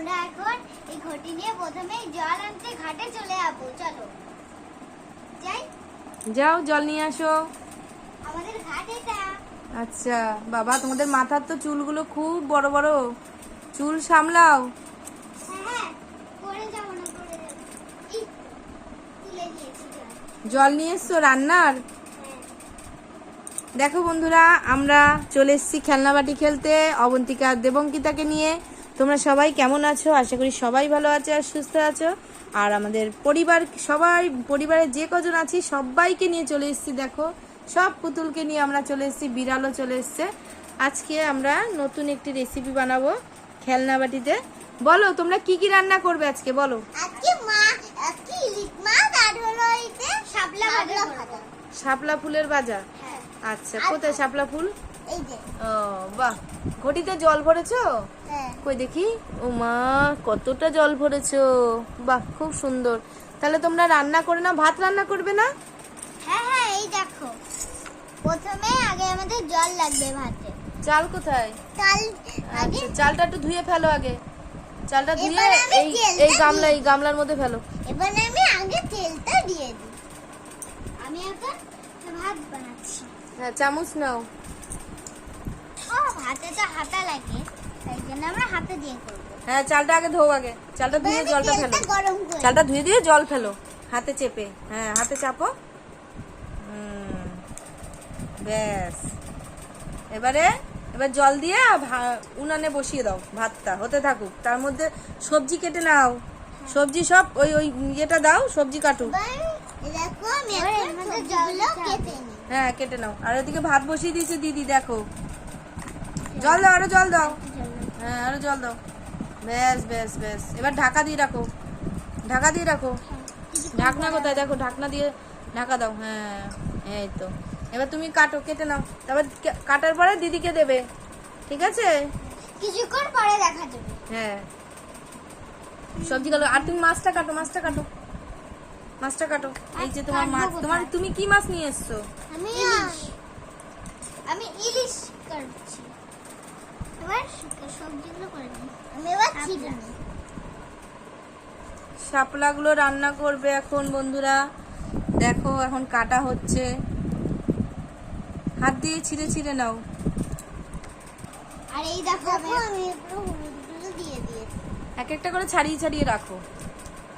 আমরা এখন এই ঘটি নিয়ে প্রথমে জল আনতে ঘাটে চলে যাব চলো। যাই। যাও জল নিয়ে আসো। আমাদের ঘাট এটা। আচ্ছা বাবা তোমাদের মাথার তো চুলগুলো খুব বড় বড়। চুল সামলাও। হ্যাঁ হ্যাঁ জল। নিয়ে এসছো রান্নার? হ্যাঁ। দেখো বন্ধুরা আমরা চলে এসেছি খেলনা বাটি খেলতে। অবন্তিকা দেবঙ্কিতাকে নিয়ে তোমরা সবাই কেমন আছো? আশা করি সবাই ভালো আছো আর সুস্থ আছো। আর আমাদের পরিবার সবাই পরিবারের যে কজন আছি সবাইকে নিয়ে চলে এসেছি দেখো। সব পুতুলকে নিয়ে আমরা চলে এসেছি বিড়ালও চলে এসছে। আজকে আমরা নতুন একটি রেসিপি বানাবো খেলনা বাটিতে। বলো তোমরা কি কি রান্না করবে আজকে? বলো। আজকে মা আজকে ইলিশ মাছ আর হলো শাপলা শাপলা ফুলের বাজা হ্যাঁ। আচ্ছা কোথায় শাপলা ফুল? ও বাহ ঘটিতে জল ভরেছো? হ্যাঁ। কই দেখি? ও মা কতটা জল ভরেছো? বাহ খুব সুন্দর। তাহলে তোমরা রান্না করে না ভাত রান্না করবে না? হ্যাঁ হ্যাঁ এই দেখো। প্রথমে আগে আমাদের জল লাগবে ভাতে। চাল কোথায়? চাল আগে আচ্ছা চালটা একটু ধুয়ে ফেলো আগে। চালটা ধুয়ে এই এই গামলা এই গামলার মধ্যে ফেলো। এবার আমি আগে তেলটা দিয়ে দিই। আমি এখন ভাত বানাচ্ছি। হ্যাঁ চামচ নাও। তো হাতা লাগে তাই জন্য আমরা হাতে দিয়ে করব। হ্যাঁ চালটা আগে ধোও আগে। চালটা ধুয়ে জলটা ফেলো। গরম করে চালটা ধুয়ে দিয়ে জল ফেলো। হাতে চেপে। হ্যাঁ হাতে চাপো। ব্যাস। এবারে এবার জল দিয়ে ভা- উনানে বসিয়ে দাও ভাতটা। হতে থাকুক। তার মধ্যে সবজি কেটে নাও। সবজি সব ওই ওই ইয়েটা দাও সবজি কাটু এবার এই দেখো আমি এখন সবজিগুলো কেটে নিই হ্যাঁ কেটে নাও। আর ওদিকে ভাত বসিয়ে দিয়েছে দিদি দেখো। জল দাও আরও জল দাও। হ্যাঁ আরও জল দাও। ব্যাস ব্যাস ব্যাস। এবার ঢাকা দিয়ে রাখো। ঢাকা দিয়ে রাখো। ঢাকনা কোথায়? দেখো ঢাকনা দিয়ে ঢাকা দাও। হ্যাঁ এই তো। এবার তুমি কাটো কেটে নাও। তারপর কাটার পরে দিদিকে দেবে। ঠিক আছে? কিছুক্ষণ পরে দেখা যাবে। হ্যাঁ। সবজি কাটো আর তুমি মাছটা কাটো মাছটা কাটো। মাছটা কাটো। এই যে তোমার মাছ। তোমার তুমি কি মাছ নিয়ে এসছো? আমি আমি ইলিশ করছি এবার সবজিগুলো করে নিই। আমি এবার ছিটা শাপলাগুলো রান্না করবে এখন বন্ধুরা। দেখো এখন কাটা হচ্ছে। হাত দিয়ে ছিঁড়ে ছিঁড়ে নাও। আর এই দেখো আমি দিয়ে দিয়েছি। এক একটা করে ছাড়িয়ে ছাড়িয়ে রাখো।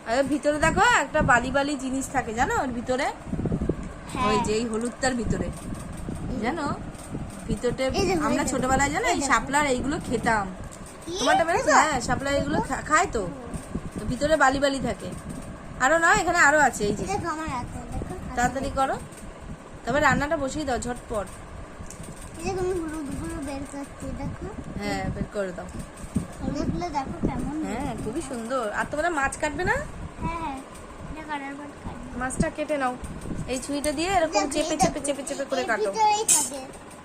আর ভিতরে দেখো একটা বালি বালি জিনিস থাকে জানো? ওর ভিতরে? হ্যাঁ। ওই যে এই হলুদটার ভিতরে। জানো? ভিতরে আমরা। ছোটবেলায় জানো এই শাপলার এইগুলো খেতাম? তোমারটা বেরোচ্ছে হ্যাঁ শাপলার এইগুলো খায় তো। তো ভিতরে বালি বালি থাকে। আরও না এখানে আরও আছে এই যে। তাড়াতাড়ি করো। তবে রান্নাটা বসিয়ে দাও ঝটপট। হ্যাঁ বের করে দাও। হ্যাঁ খুবই সুন্দর। আর তোমরা মাছ কাটবে না? হ্যাঁ হ্যাঁ। মাছটা কেটে নাও। এই ছুরিটা দিয়ে এরকম চেপে চেপে চেপে চেপে করে কাটো।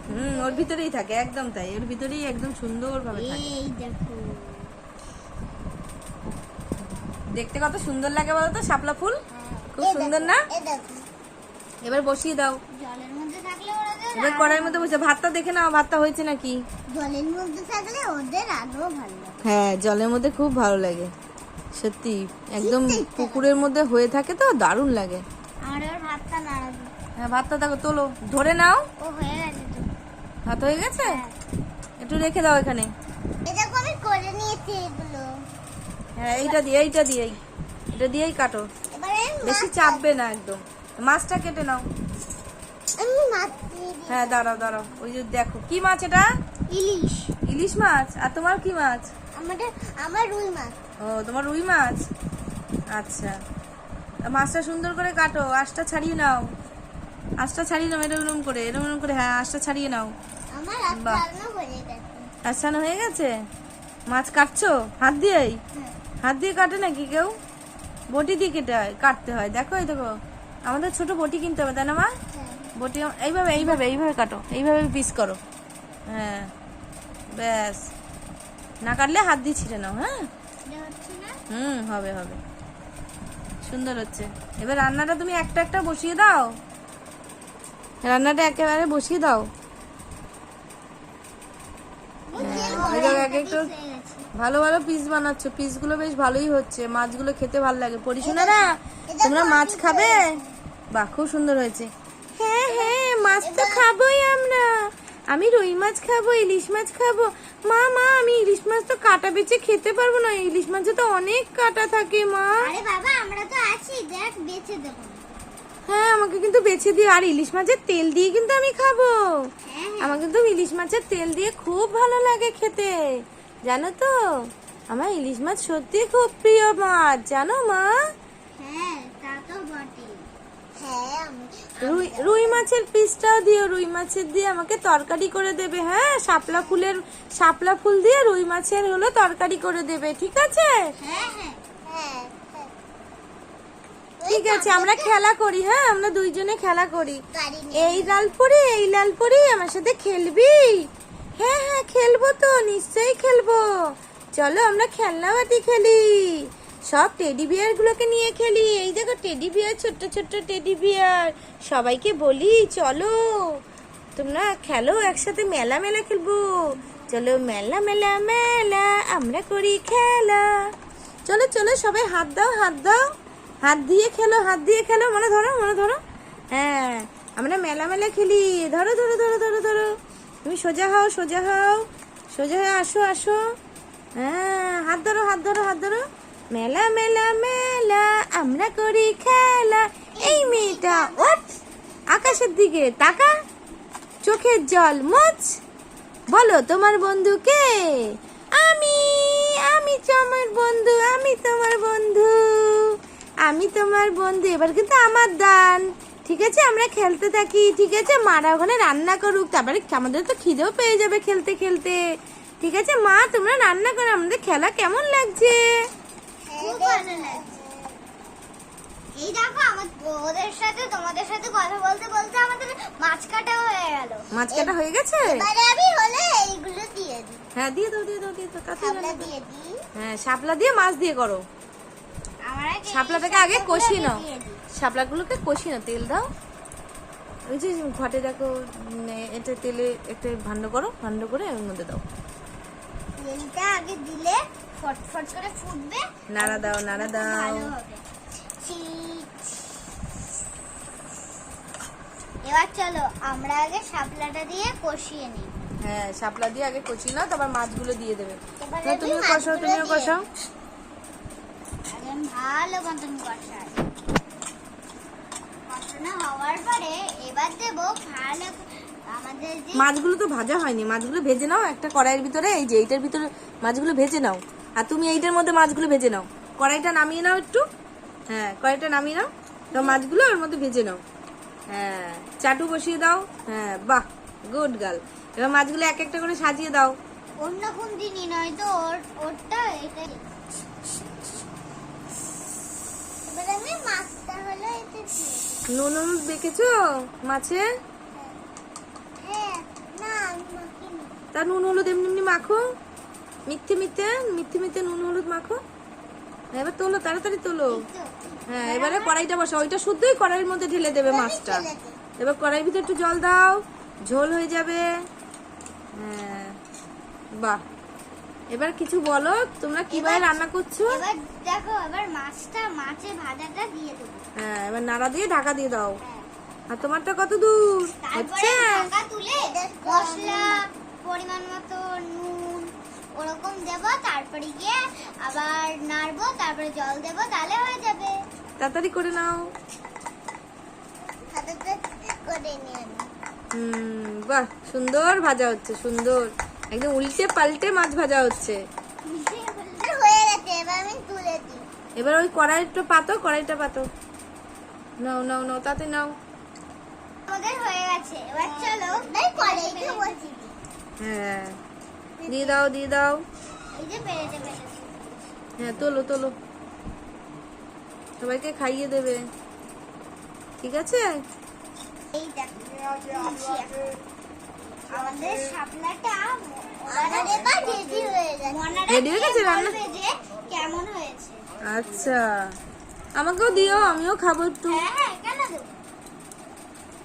হুম ওর ভিতরেই থাকে একদম তাই। ওর ভিতরেই একদম সুন্দর ভাবে থাকে। এই দেখো। দেখতে কত সুন্দর লাগে বলো তো শাপলা ফুল? খুব সুন্দর না? এবার বসিয়ে দাও। জলের মধ্যে থাকলে ওরা এবার কড়াইয়ের মধ্যে বসে ভাতটা দেখে নাও ভাতটা হয়েছে নাকি? জলের মধ্যে থাকলে ওদের আরও ভালো লাগে। হ্যাঁ জলের মধ্যে খুব ভালো লাগে। সত্যি একদম পুকুরের মধ্যে হয়ে থাকে তো দারুণ লাগে। এবার ভাতটা নাড়া হ্যাঁ ভাতটা দেখো তোলো। ধরে নাও। ও হয়ে ভাত হয়ে গেছে? হ্যাঁ। একটু রেখে দাও এখানে। আমি করে নিয়েছি এগুলো। হ্যাঁ এইটা দিয়ে এইটা দিয়েই। এটা দিয়েই কাটো। বেশি চাপবে না একদম। মাছটা কেটে নাও। মাছ হ্যাঁ দাঁড়াও দাঁড়াও। ওই যে দেখো কি মাছ এটা? ইলিশ। ইলিশ মাছ? আর তোমার কি মাছ? আমাদের আমার রুই মাছ। ও তোমার রুই মাছ? আচ্ছা। মাছটা সুন্দর করে কাটো। আঁশটা ছাড়িয়ে নাও। আঁশটা ছাড়িয়ে নাও এরকম করে এরকম করে। হ্যাঁ আঁশটা ছাড়িয়ে নাও। রান্না হয়ে গেছে। হয়ে মাছ কাটছো? হাত দিয়েই? হ্যাঁ। হাত দিয়ে কাটে নাকি কেউ? বটি দিয়ে কেটে হয় কাটতে হয়। দেখো এই দেখো আমাদের ছোট বটি কিনতে হবে তাই না মা? হ্যাঁ। বটি এইভাবে এইভাবে এইভাবে কাটো। এইভাবে পিস করো। হ্যাঁ। ব্যাস। না কাটলে হাত দিয়ে ছিঁড়ে নাও হ্যাঁ? হুম হবে হবে। সুন্দর হচ্ছে। এবার রান্নাটা তুমি একটা একটা বসিয়ে দাও। রান্নাটা একেবারে বসিয়ে দাও। ভালো ভালো পিস বানাচ্ছ। পিসগুলো বেশ ভালোই হচ্ছে। মাছগুলো খেতে ভালো লাগে। পরিশোনারা তোমরা মাছ খাবে? বাহ, খুব সুন্দর হয়েছে। হ্যাঁ হ্যাঁ মাছ তো খাবোই আমরা। আমি রুই মাছ খাব, ইলিশ মাছ খাব। মা মা, আমি ইলিশ মাছ তো কাটা বেচে খেতে পারব না। ইলিশ মাছে তো অনেক কাটা থাকে, মা। আরে বাবা, আমরা তো আছি। দেখ, বেঁচে দেবো। হ্যাঁ আমাকে কিন্তু বেছে দিও। আর ইলিশ মাছের তেল দিয়ে কিন্তু আমি খাব। হ্যাঁ আমার কিন্তু ইলিশ মাছের তেল দিয়ে খুব ভালো লাগে খেতে। জানো তো আমার ইলিশ মাছ সত্যি খুব প্রিয় মাছ। জানো মা? হ্যাঁ হ্যাঁ রুই মাছের পিসটাও দিও। রুই মাছের দিয়ে আমাকে তরকারি করে দেবে। হ্যাঁ শাপলা ফুলের শাপলা ফুল দিয়ে রুই মাছের হলো তরকারি করে দেবে। ঠিক আছে? হ্যাঁ হ্যাঁ হ্যাঁ। ঠিক আছে, আমরা খেলা করি হ্যাঁ? আমরা দুইজনে খেলা করি। এই লালপুরি, এই লাল লালপুরি, আমার সাথে খেলবি? হ্যাঁ হ্যাঁ খেলব তো, নিশ্চয়ই খেলব। চলো, আমরা খেলনা বাটি খেলি। সব টেডি বিয়ার গুলোকে নিয়ে খেলি। এই দেখো টেডি বিয়ার ছোট্ট ছোট্ট টেডি বিয়ার সবাইকে বলি, চলো। তোমরা খেলো, একসাথে মেলা মেলা খেলব। চলো, মেলা মেলা মেলা, আমরা করি খেলা। চলো চলো, সবাই হাত দাও হাত দাও। হাত দিয়ে খেলো, হাত দিয়ে খেলো, মনে ধরো মনে ধরো। হ্যাঁ আমরা মেলা মেলা খেলি। ধরো ধরো ধরো ধরো ধরো। তুমি সোজা হও সোজা হও। সোজা হয়ে আসো আসো। হ্যাঁ হাত ধরো হাত ধরো হাত ধরো। মেলা মেলা মেলা, আমরা করি খেলা। এই মেয়েটা আকাশের দিকে তাকা। চোখের জল মোচ বলো, তোমার বন্ধু কে? আমি আমি তোমার বন্ধু, আমি তোমার বন্ধু। আমি তোমার বন্ধু এবার কিন্তু আমার দান। ঠিক আছে আমরা খেলতে থাকি ঠিক আছে? মারা ওখানে রান্না করুক তারপরে আমাদের তো খিদেও পেয়ে যাবে খেলতে খেলতে। ঠিক আছে মা তোমরা রান্না করো আমাদের খেলা কেমন লাগছে? এই দেখো আমার ওদের সাথে তোমাদের সাথে কথা বলতে বলতে আমাদের মাছ কাটা হয়ে গেল। মাছ কাটা হয়ে গেছে? এবারে আমি হলে এইগুলো দিয়ে দিই। হ্যাঁ দিয়ে দাও দিয়ে দাও দিয়ে দাও তাতে দিয়ে দিই। হ্যাঁ শাপলা দিয়ে মাছ দিয়ে করো। শাপলাটাকে আগে কষিয়ে নাও। শাপলাগুলোকে কষিয়ে নাও তেল দাও। ওই যে ঘটে দেখো এটা তেলে একটা ভান্ড করো ভান্ড করে ওর মধ্যে দাও। তেলটা আগে দিলে ফটফট করে ফুটবে নাড়া দাও নাড়া দাও। এবার চলো আমরা আগে শাপলাটা দিয়ে কষিয়ে নিই। হ্যাঁ শাপলা দিয়ে আগে কষিয়ে নাও তারপর মাছগুলো দিয়ে দেবে। তুমিও কষাও তুমিও কষাও। ভালো মতন কষাই কষানো হওয়ার পরে এবার দেবো ভালো আমাদের যে মাছগুলো তো ভাজা হয়নি। মাছগুলো ভেজে নাও একটা কড়াইয়ের ভিতরে এই যে এইটার ভিতরে মাছগুলো ভেজে নাও। আর তুমি এইটার মধ্যে মাছগুলো ভেজে নাও। কড়াইটা নামিয়ে নাও একটু। হ্যাঁ কড়াইটা নামিয়ে নাও। তো মাছগুলো ওর মধ্যে ভেজে নাও। হ্যাঁ চাটু বসিয়ে দাও। হ্যাঁ বাহ গুড গার্ল। এবার মাছগুলো এক একটা করে সাজিয়ে দাও। অন্য কোন দিনই নয় তো ওরটা এটা এবার আমি মাছটা হলো এতে দিয়ে দিই। নুন হলুদ দেখেছ মাছে? হ্যাঁ না তা নুন হলুদ এমনি এমনি মাখো। মিথ্যে মিথ্যে মিথ্যে মিথ্যে নুন হলুদ মাখো। হ্যাঁ, এবার তোলো তাড়াতাড়ি তোলো। হ্যাঁ এবারে কড়াইটা বসা ওইটা শুদ্ধই কড়াইয়ের মধ্যে ঢেলে দেবে মাছটা। এবার কড়াইয়ের ভিতরে একটু জল দাও। ঝোল হয়ে যাবে। হ্যাঁ বাহ। এবার কিছু বলো তোমরা কীভাবে রান্না করছ? এবার দেখো এবার মাছটা মাছের ভাজাটা দিয়ে দেবো। হ্যাঁ এবার নাড়া দিয়ে ঢাকা দিয়ে দাও। হ্যাঁ। আর তোমারটা কত দূর? হচ্ছে ঢাকা তুলে মশলা পরিমাণ মতো নুন ওরকম দেব তারপরে গিয়ে আবার নাড়বো তারপরে জল দেব তাহলে হয়ে যাবে। তাড়াতাড়ি করে নাও। করে নিয়ে হুম বাহ সুন্দর ভাজা হচ্ছে সুন্দর। একদম উল্টে পাল্টে মাছ ভাজা হচ্ছে। এবার ওই কড়াইটা পাতো কড়াইটা পাতো। নাও নাও নাও, তাতে নাও। হয়ে। দিয়ে দাও দিয়ে দাও। হ্যাঁ তোলো তোলো। সবাইকে খাইয়ে দেবে। ঠিক আছে। আমাদের শাপলাটা রেডি হয়ে গেছে Ready গেছে রান্না? কেমন হয়েছে। আচ্ছা। আমাকেও দিও আমিও খাব একটু। হ্যাঁ হ্যাঁ কেন দেবো?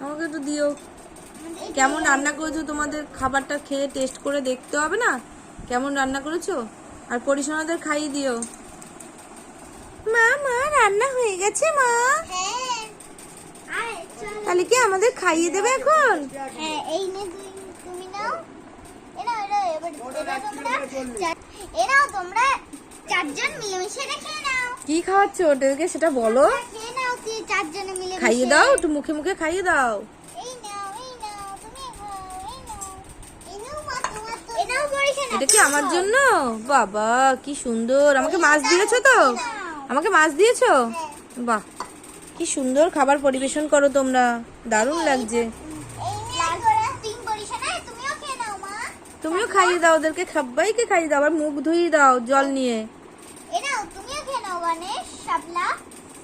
আমাকে একটু দিও। কেমন রান্না করেছ? তোমাদের খাবারটা খেয়ে টেস্ট করে দেখতে হবে না? কেমন রান্না করেছ? আর পরিসোনাদের খাইয়ে দিও। মা মা রান্না হয়ে গেছে মা। হ্যাঁ। আয় চল। তাহলে কি আমাদের খাইয়ে দেবে এখন? হ্যাঁ এই নে তুই তুমি নাও এ নাও এরা তোমরা চার- এ নাও তোমরা চারজন মিলেমিশে খেয়ে নাও। কি খাওয়াচ্ছ ওদেরকে সেটা বলো। খেয়ে নাও তুই চারজনে মিলে খাইয়ে দাও একটু মুখে মুখে খাইয়ে দাও। এই নাও এই নাও তুমি খাও এই নাও। এই নাও মা তোমার তো এ নাও পরিশোনা এটা কি আমার জন্য? বাবা কি সুন্দর। আমাকে মাছ দিয়েছ তো? আমাকে মাছ দিয়েছ? বাহ কি সুন্দর খাবার পরিবেশন করো তোমরা। দারুণ লাগছে। তুমিও খাইয়ে দাও ওদেরকে সবাইকে খাইয়ে দাও আবার মুখ ধুইয়ে দাও জল নিয়ে।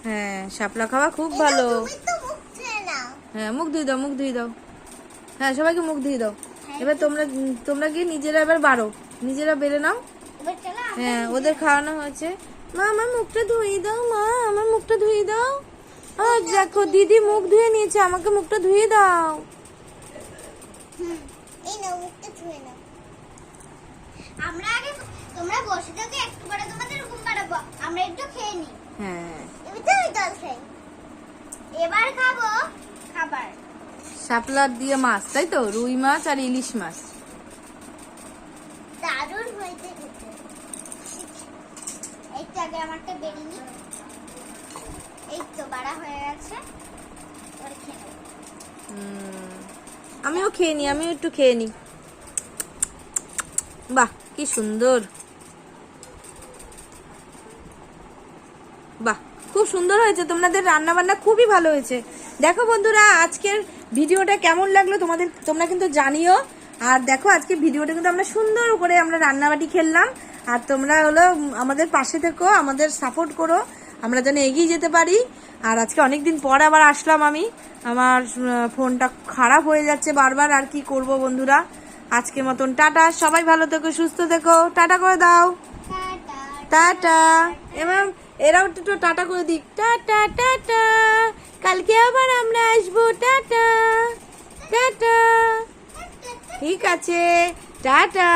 হ্যাঁ শাপলা খাওয়া খুব ভালো। হ্যাঁ মুখ ধুয়ে দাও মুখ ধুয়ে দাও। হ্যাঁ সবাইকে মুখ ধুয়ে দাও। এবার তোমরা তোমরা গিয়ে নিজেরা এবার বাড়ো। নিজেরা বেড়ে নাও। হ্যাঁ ওদের খাওয়ানো হয়েছে। মা আমার মুখটা ধুয়ে দাও মা আমার মুখটা ধুয়ে দাও। ও দেখো দিদি মুখ ধুয়ে নিয়েছে আমাকে মুখটা ধুয়ে দাও হুম, এই নাও মুখটা ধুয়ে নাও আমরা আগে তোমরা বসে থাকো একটু পরে তোমাদের ঘুম পাড়াবো আমরা একটু খেয়ে নিই। হ্যাঁ। এবার তো জল খাই। এবার খাব খাবার। শাপলার দিয়ে মাছ তাই তো? রুই মাছ আর ইলিশ মাছ। দারুণ হয়েছে আগে আমারটা বেরিয়ে এই তো বাড়া হয়ে গেছে। আমিও খেয়ে নি আমিও একটু খেয়ে নি বাহ কি সুন্দর বাহ খুব সুন্দর হয়েছে তোমাদের রান্না বান্না খুবই ভালো হয়েছে। দেখো বন্ধুরা আজকের ভিডিওটা কেমন লাগল তোমাদের তোমরা কিন্তু জানিও। আর দেখো আজকে ভিডিওটা কিন্তু আমরা সুন্দর করে আমরা রান্নাবাটি খেললাম। আর তোমরা হলো আমাদের পাশে থেকো আমাদের সাপোর্ট করো আমরা যেন এগিয়ে যেতে পারি। আর আজকে অনেক দিন পর আবার আসলাম আমি। আমার ফোনটা খারাপ হয়ে যাচ্ছে বারবার আর কি করব বন্ধুরা? আজকের মতন টাটা সবাই ভালো থেকো সুস্থ থেকো। টাটা করে দাও। টাটা। টাটা। এবং এরাও একটু টাটা করে দিক। টাটা টাটা কালকে আবার আমরা আসব। টাটা টাটা ঠিক আছে। টাটা